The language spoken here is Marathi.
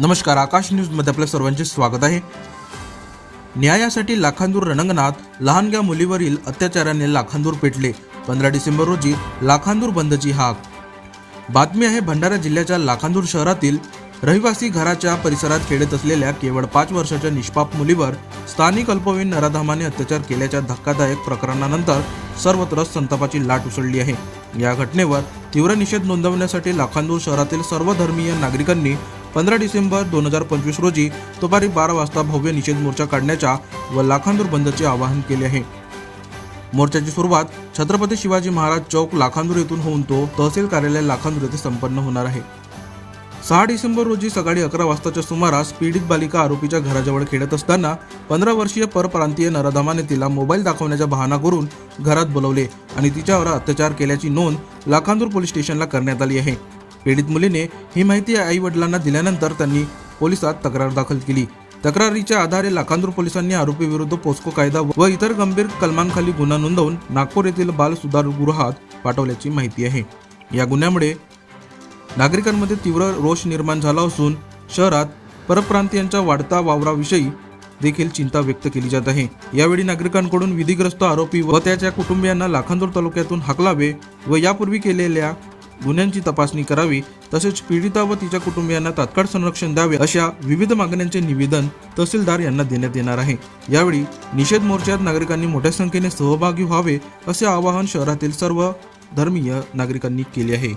नमस्कार आकाश न्यूजमध्ये आपल्या सर्वांचे स्वागत आहे. न्यायासाठी लाखांदूर रणंगणात लहानग्या मुलीवरील अत्याचाराने लाखांदूर पेटले. पंधरा डिसेंबर रोजी लाखांदूर बंदची हाक. बातमी आहे भंडारा जिल्ह्याच्या लाखांदूर शहरातील रहिवासी घराच्या परिसरात खेळत असलेल्या केवळ पाच वर्षाच्या निष्पाप मुलीवर स्थानिक अल्पवयीन नराधामाने अत्याचार केल्याच्या धक्कादायक प्रकरणानंतर सर्वत्र संतापाची लाट उसळली आहे. या घटनेवर तीव्र निषेध नोंदवण्यासाठी लाखांदूर शहरातील सर्व धर्मीय नागरिकांनी पंधरा डिसेंबर दोन हजार पंचवीस रोजी दुपारी बारा वाजता भव्य निषेध मोर्चा काढण्याच्या व लाखांदूर बंदचे आवाहन केले आहे. मोर्चाची सुरुवात छत्रपती शिवाजी महाराज चौक लाखांदूर येथून होऊन तो तहसील कार्यालय लाखांदूर येथे संपन्न होणार आहे. सहा डिसेंबर रोजी सकाळी अकरा वाजताच्या सुमारास पीडित बालिका आरोपीच्या घराजवळ खेळत असताना पंधरा वर्षीय परप्रांतीय नराधमाने तिला मोबाईल दाखवण्याचा बहाणा करून घरात बोलवले आणि तिच्यावर अत्याचार केल्याची नोंद लाखांदूर पोलीस स्टेशनला करण्यात आली आहे. पीडित मुलीने ही माहिती आई वडिलांना दिल्यानंतर त्यांनी पोलिसात तक्रार दाखल केली. तक्रारीच्या आधारे लाखांदूर पोलिसांनी आरोपी विरुद्ध पोस्को कायदा व इतर गंभीर कलमांखाली गुन्हा नोंदवून नागपूर येथील बाल सुधारगृहात पाठवल्याची माहिती आहे. या गुन्ह्यामुळे नागरिकांमध्ये तीव्र रोष निर्माण झाला असून शहरात परप्रांतीयांच्या वाढता वावराविषयी देखील चिंता व्यक्त केली जात आहे. यावेळी नागरिकांकडून विधीग्रस्त आरोपी व त्याच्या कुटुंबियांना लाखांदूर तालुक्यातून हाकलावे व यापूर्वी केलेल्या गुन्ह्यांची तपासणी करावी तसेच पीडिता व तिच्या कुटुंबियांना तात्काळ संरक्षण द्यावे अशा विविध मागण्यांचे निवेदन तहसीलदार यांना देण्यात येणार आहे. यावेळी निषेध मोर्चात नागरिकांनी मोठ्या संख्येने सहभागी व्हावे असे आवाहन शहरातील सर्व धर्मीय नागरिकांनी केले आहे.